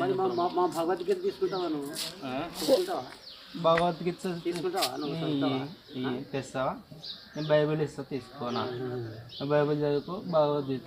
మరి మా మా- భగవద్గీత తీసుకుంటావా నువ్వు? తీసుకుంటావా? భగవద్గీత తీసుకుంటావా? నువ్వు తెస్తావా? నేను బైబిల్ ఇస్తా తీసుకోనా బైబిల్ చదువుకో భగవద్గీత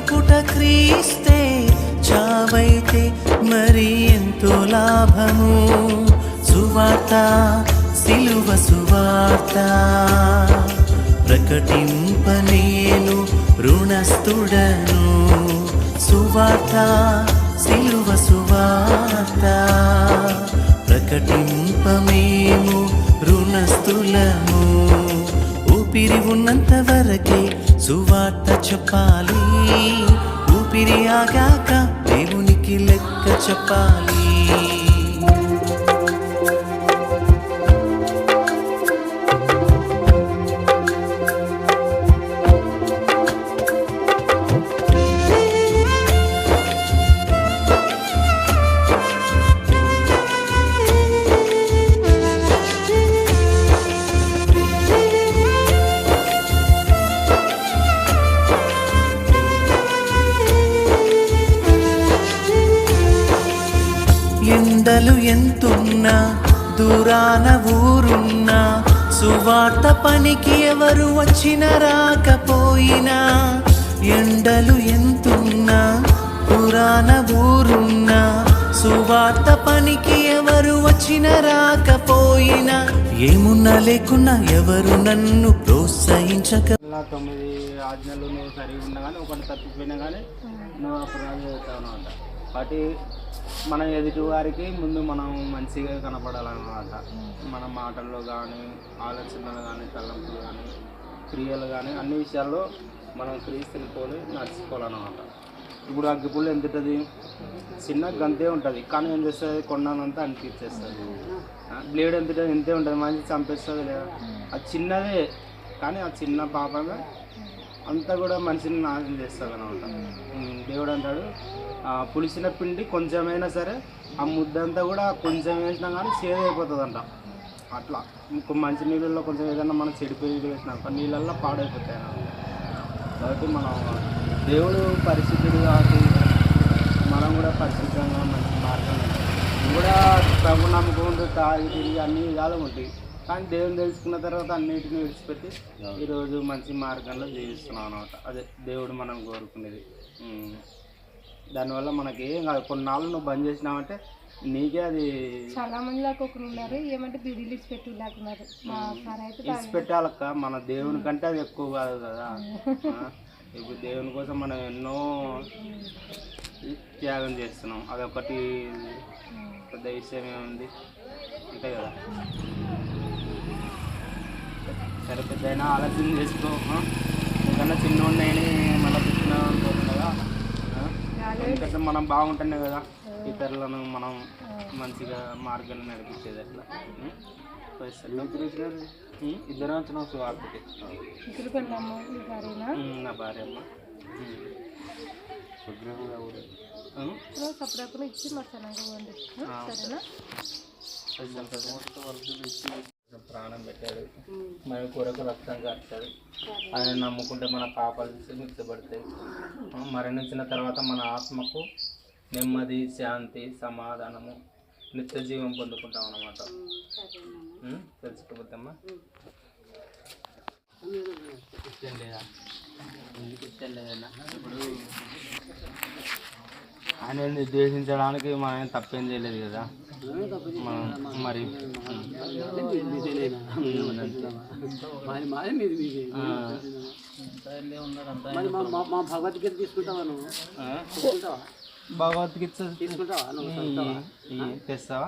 క్రీస్తే చావైతే మరి ఎంతో లాభము. సువార్త సిలువ సువార్త. ప్రకటింప నేను రుణస్థుడను. సువార్త సిలువ సువార్త. ప్రకటింప మేము రుణస్థులము. ఊపిరి ఉన్నంత వరకే సువార్త చెప్పాలి. ఊపిరి ఆగాక దేవునికి లెక్క చెప్పాలి. ఎండలు ఎంతున్నా దూరాన ఊరున్నా సువార్త పనికి ఎవరు వచ్చిన రాకపోయినా ఎండలు ఎంతున్నా పురాణ ఊరున్నా సువార్త పనికి ఎవరు వచ్చిన రాకపోయినా ఏమున్నా లేకున్నా ఎవరు నన్ను ప్రోత్సహించక తొమ్మిది ఆజ్ఞలు నువ్వు సరిగా ఉన్నా కానీ ఒకటి తప్పిపోయినా కానీ నువ్వు అప్పుడు చేస్తావు అనమాట కాబట్టి మన ఎదుటి వారికి ముందు మనం మంచిగా కనపడాలన్నమాట. మన మాటల్లో కానీ ఆలోచనలు కానీ తలంపులు కానీ క్రియలు కానీ అన్ని విషయాల్లో మనం క్రియస్తుని పోలి నడుచుకోవాలన్నమాట. ఇప్పుడు అగ్గిపుల్లు ఎంత ఉంటుంది చిన్న గంతే ఉంటుంది. కానీ ఏం చేస్తుంది? కొండనంతా అనిపించేస్తుంది. బ్లేడ్ ఎంత ఎంతే ఉంటుంది? మంచి చంపేస్తుంది లేదా? అది చిన్నదే. కానీ ఆ చిన్న పాపమే అంతా కూడా మనిషిని నాశనం చేస్తుంది అనమాట దేవుడు అంటాడు ఆ, పులిసిన పిండి కొంచెమైనా సరే ఆ ముద్దంతా కూడా కొంచెం వేసినా కానీ సేవ్ అయిపోతుంది అంట అట్లా. ఇంకో మంచి నీళ్ళల్లో కొంచెం ఏదైనా మనం చెడిపోయి వేసినా నీళ్ళల్లో పాడైపోతాయి. కాబట్టి మనం దేవుడు పరిశుద్ధుడు కాబట్టి మనం కూడా పరిశుద్ధంగా మంచి నువ్వు కూడా ప్రభు నమ్ముకుంటూ తాగి తిరిగి అన్నీ విధాలు ఉంటాయి. కానీ దేవుని తెలుసుకున్న తర్వాత అన్నిటిని విడిచిపెట్టి ఈరోజు మంచి మార్గంలో జీవిస్తున్నాం అనమాట అదే దేవుడు మనం కోరుకునేది. దానివల్ల మనకి ఏం కాదు. కొన్నాళ్ళు నువ్వు బంద్ చేసినావంటే నీకే అది చాలా మంది దాకా ఒకరు ఉన్నారు. ఏమంటే బీడీలు ఇచ్చి పెట్టి లేకున్నారు మా సార్ అయితే ఇచ్చి పెట్టాలక్క. మన దేవుని కంటే అది ఎక్కువ కాదు కదా? ఇప్పుడు దేవుని కోసం మనం ఎన్నో త్యాగం చేస్తున్నాం. అదొకటి. పెద్ద విషయం ఏముంది? అంతే కదా. సరే పెద్ద అయినా ఆలోచన చేసుకో? ఎందుకన్నా చిన్న ఉన్నాయని మళ్ళీ కదా ఆ? ఎందుకంటే మనం బాగుంటేనే కదా ఇతరులను మనం మంచిగా మార్గాన్ని నడిపించేది అట్లా? ఇద్దరం వచ్చినాం ఉం, నా భార్య అమ్మ? సపరేట్గా ఇచ్చి మరి సరేనా? ప్రాణం పెట్టాడు. మన కొరకు రక్తం కార్చాడు ఆయన నమ్ముకుంటే మన పాపాలు మిచ్చబడతాయి. మరణించిన తర్వాత మన ఆత్మకు నెమ్మది శాంతి సమాధానము నిత్య జీవం పొందుకుంటాం అన్నమాట. తెలుసుకోబోద్దమ్మా లేదా ఇష్టం ఇప్పుడు ఆయన నిర్దేశించడానికి మనం తప్పేం చేయలేదు కదా. మనం మరి మా భగవద్గీత తీసుకుంటావా నువ్వు భగవద్గీత తీసుకుంటావా తెస్తావా?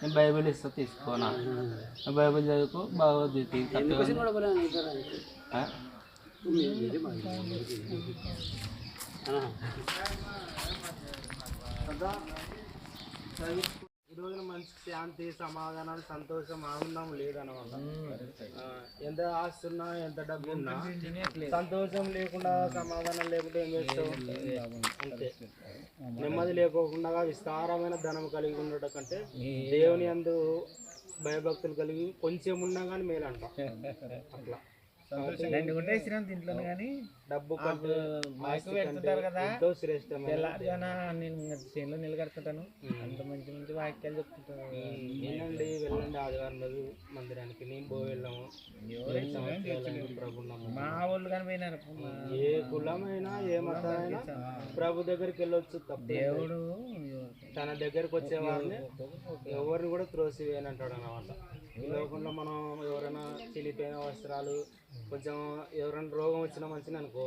నేను బైబిల్ ఇస్తా తీసుకోనా? బైబిల్ చదువుకో భగవద్గీత కరెక్ట్గా వచ్చింది ఈ రోజున మనిషికి శాంతి సమాధానం సంతోషం ఆనందం లేదనమాట ఎంత ఆస్తి ఉన్నా ఎంత డబ్బు ఉన్నా సంతోషం లేకుండా సమాధానం లేకుండా ఏం చేస్తావు? అంతే. నెమ్మది లేకోకుండా విస్తారమైన ధనం కలిగి ఉండటం కంటే దేవుని అందు భయభక్తులు కలిగి కొంచెం ఉన్నా కానీ మేలంట. అట్లా. తింటాను కానీ డబ్బు ఆస్తి కంటే ఎంతో శ్రేష్టమైన నేను చేనులో నిలగడుతుంటాను. అంత మంచి మంచి వాక్యాలు చెప్తుంటాను వెళ్ళండి ఆదివారం రోజు మందిరానికి. నేను పో వెళ్ళాము. మా వాళ్ళు కానీ పోయినారు. మా ఏ కులమైనా ఏ మతమైనా ప్రభు దగ్గరికి వెళ్ళొచ్చు తప్ప దేవుడు తన దగ్గరికి వచ్చే వారిని ఎవరిని కూడా త్రోసివేయనంటాడు అన్నమాట. ఈ లోకంలో మనం ఎవరైనా చినిపోయిన వస్త్రాలు కొంచెం ఎవరైనా రోగం వచ్చిన మంచిని అనుకో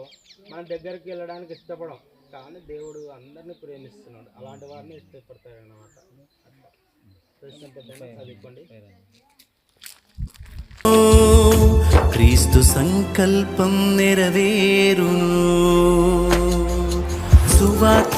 మన దగ్గరికి వెళ్ళడానికి ఇష్టపడం. కానీ దేవుడు అందరినీ ప్రేమిస్తున్నాడు. అలాంటి వారిని ఇష్టపడతాడు చదువుకోండి. క్రీస్తు సంకల్పం నెరవేరును. సువార్త